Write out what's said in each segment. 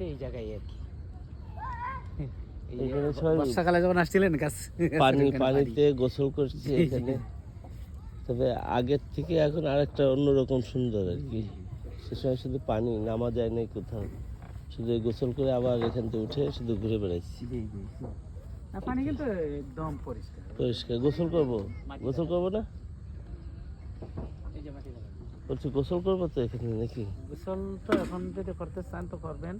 এই জায়গায় আর কি। এই এখানে সবাই- বর্ষাকালে যখন আসছিলেন গাছ পানি পানিতে গোসল করছি। এখানে। তবে আগের থেকে এখন আরেকটা অন্যরকম সুন্দর আর কি। সে সময় শুধু পানি নামা যায় নাই কোথাও। শুধু গোসল করে আবার এখান থেকে উঠে শুধু ঘুরে বেড়াচ্ছি। পানি কিন্তু একদম পরিষ্কার। পরিষ্কার। গোসল করব? গোসল করব না। বলছি গোসল করব তো এখানে নাকি? গোসল তো এখন যদি করতে চান তো করবেন।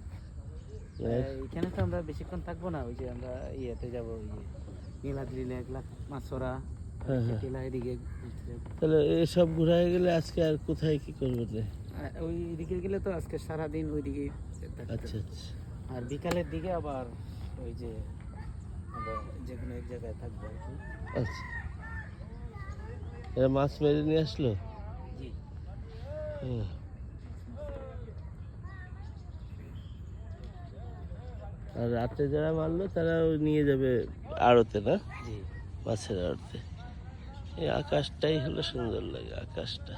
হ্যাঁ। এখানে তো আমরা বেশিক্ষণ থাকব না ওই যে আমরা ইয়েতে যাব ওই যে নীলাদ্রি লেক মাছরা হ্যাঁ, হ্যাঁ। তাহলে এসব ঘুরে গেলে আজকে আর কোথায় কি করব ওই দিকে গেলে তো আজকে সারাদিন ওইদিকে থাকতে আচ্ছা আচ্ছা। আর বিকালের দিকে আবার ওই যে যে কোনো এক জায়গায় থাকব আর কি। আচ্ছা। এরা মাছ মেরে নিয়ে আসলো। আর রাতে যারা মারলো তারা নিয়ে যাবে আড়তে না? মাছের আড়তে। এই আকাশটাই হলো সুন্দর লাগে আকাশটা।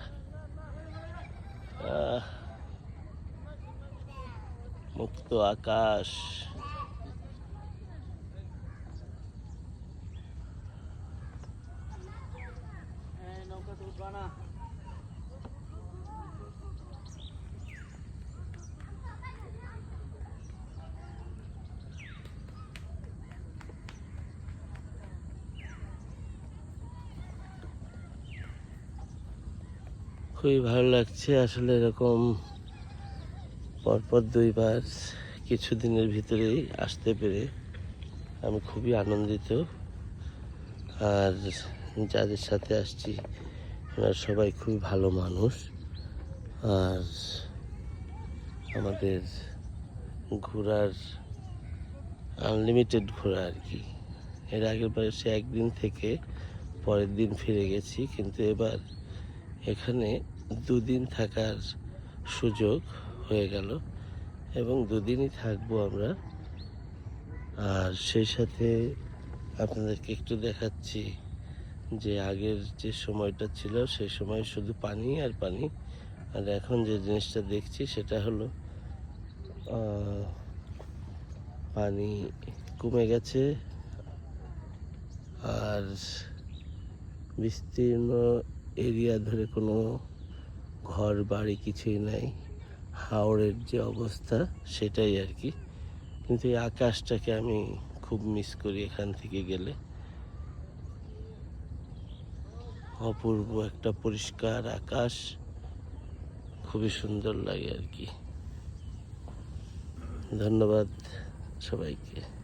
মুক্ত আকাশ। নৌকা খুবই ভালো লাগছে। আসলে এরকম পরপর দুইবার কিছুদিনের ভিতরেই আসতে পেরে আমি খুবই আনন্দিত। আর যাদের সাথে আসছি ওনারা সবাই খুবই ভালো মানুষ। আর আমাদের ঘোরার আনলিমিটেড ঘোরা আর কি। এর আগের বার সে একদিন থেকে পরের দিন ফিরে গেছি, কিন্তু এবার এখানে দুদিন থাকার সুযোগ হয়ে গেল এবং দুদিনই থাকব আমরা। আর সেই সাথে আপনাদেরকে একটু দেখাচ্ছি যে আগের যে সময়টা ছিল, সেই সময় শুধু পানি আর পানি। আর এখন যে জিনিসটা দেখছি, সেটা হলো পানি কমে গেছে। আর বিস্তীর্ণ এরিয়া ধরে কোনো ঘর, বাড়ি কিছুই নাই। হাওড়ের যে অবস্থা, সেটাই আর কি। কিন্তু এই আকাশটাকে আমি খুব মিস করি এখান থেকে গেলে। অপূর্ব একটা পরিষ্কার আকাশ। খুবই সুন্দর লাগে আর কি। ধন্যবাদ সবাইকে।